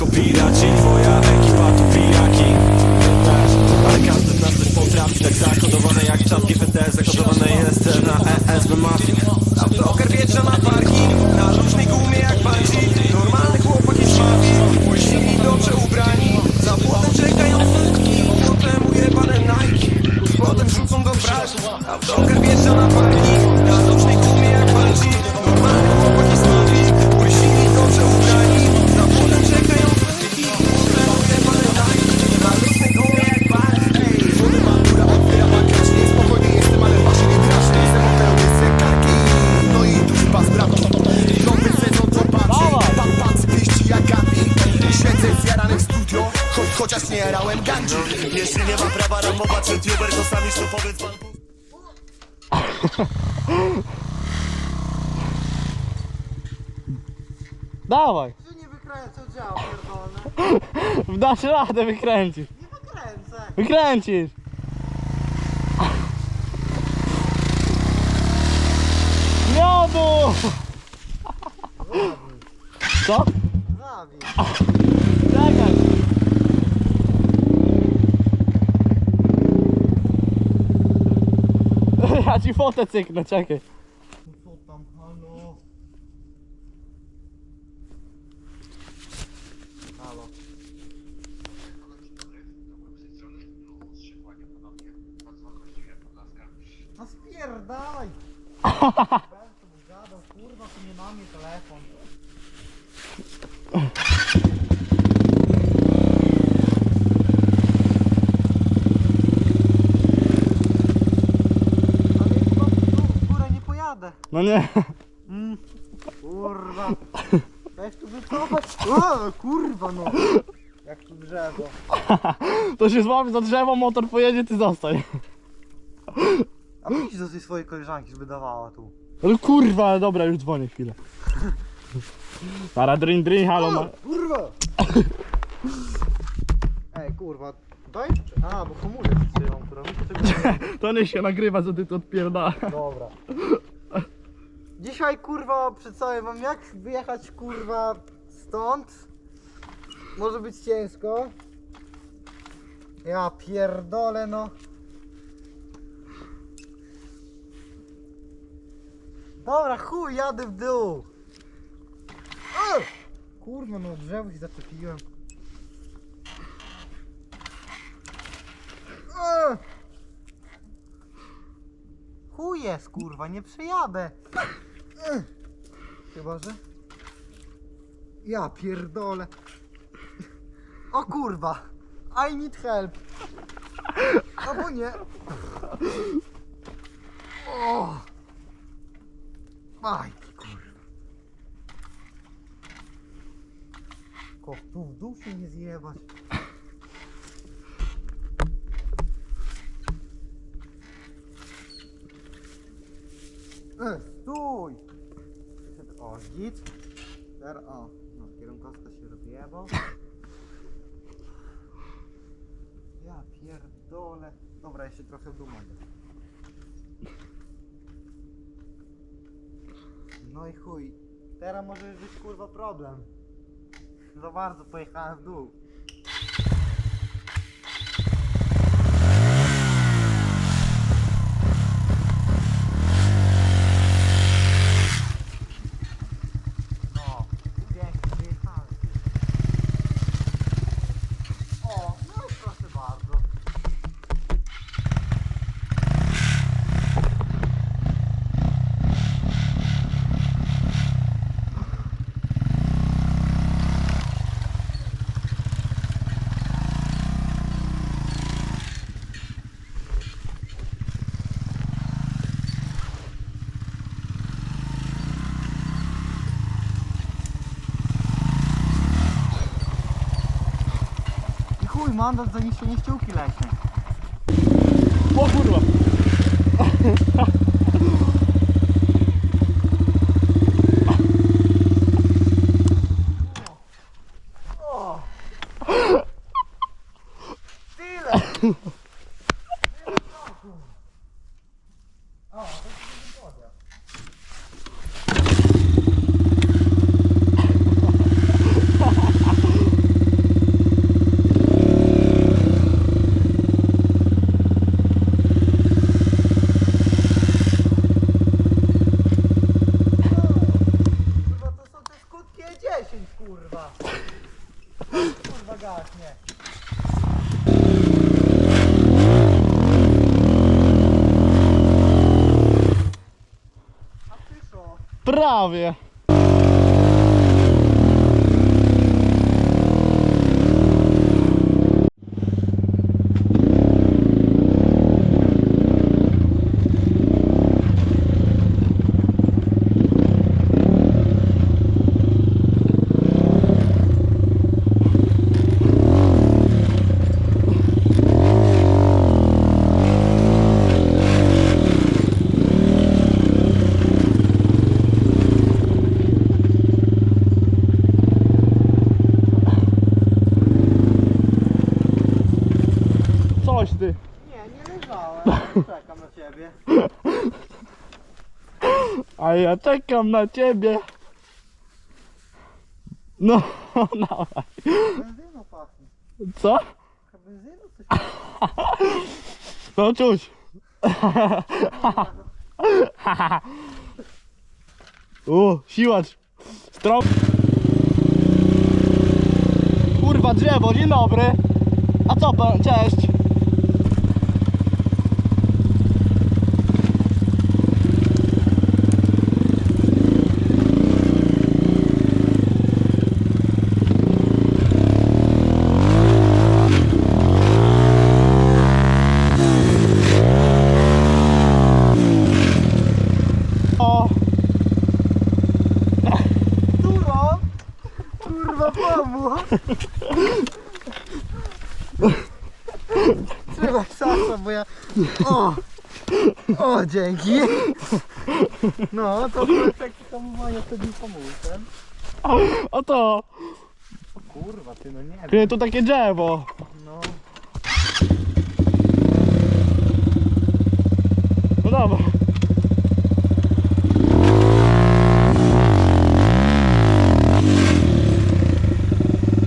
tylko piraci. Twoja ekipa to piraki. Ale każdy z nas coś potrafi Tak zakodowane jak czapki PT Zakodowane jest na ESB mafii. Joker wjeżdża na parking Na luźnej gumie jak bandzi Normalny chłopaki z mafii Później dobrze ubrani. Za płotem czekają sutki Potem ujebanem Nike. Potem rzucą do brać A w Joker Dawaj, Ty nie wykręcę dział pierdolony. dasz radę wykręcisz. Nie wykręcę. Wykręcisz. Miodu! Co? Zabij. Czekaj. Ja ci fotę cyknę, czekaj. Co tam, halo? Halo. No spierdalaj! Gadał, kurwa, tu nie mam telefon. Ale chyba tu w górę nie pojadę. No nie. Mm. Kurwa. Weź tu wycofać. O, kurwa no. Jak tu drzewo. To się złapie za drzewo, motor pojedzie, ty zostań. A pójdź do tej swojej koleżanki, żeby dawała tu. Ale kurwa, dobra, już dzwonię chwilę. Para drin drin, halo. Ma... Kurwa! Ej, kurwa. Daj. A, bo komórek trzymam, kurwa. Mi się tego. To nie się nagrywa, co ty to odpierda. Dobra. Dzisiaj kurwa przedstawię wam jak wyjechać kurwa stąd. Może być ciężko. Ja pierdolę no. Dobra, chuj, jadę w dół. Kurwa, no drzewo się zaczepiłem. Chuj jest, kurwa, nie przejadę. Chyba, że... Ja pierdolę. O kurwa. I need help. Albo nie. Aj, kurwa. Ko, tu w dół się nie zjebać. E, stój! O, git. Teraz, o, no, kierunkowska się rozjebał. Ja pierdolę. Dobra, jeszcze trochę w dół mogę. No i chuj. Teraz może być kurwa problem. Za bardzo pojechałem w dół. No, pięknie wyjechałem. O, no i proszę bardzo. I chuj, mandat za niszczenie ściółki leśnej. O kurwa. zasięg, kurwa. Kurwa gaśnie. Prawie. A ja czekam na ciebie. No, dawaj. Benzyną pachnie. Co? Benzyną coś No czuć. U, siłacz. Strop. Kurwa drzewo, dzień dobry. A co pan, cześć. O, Duro! Kurwa pomóż! Trzymaj Sasza, bo ja... O! O, dzięki! No, to był efekt hamowania wtedy pomóżem. o to. Kurwa, ty no nie wiem. Ty, tu takie drzewo. No. No dobra.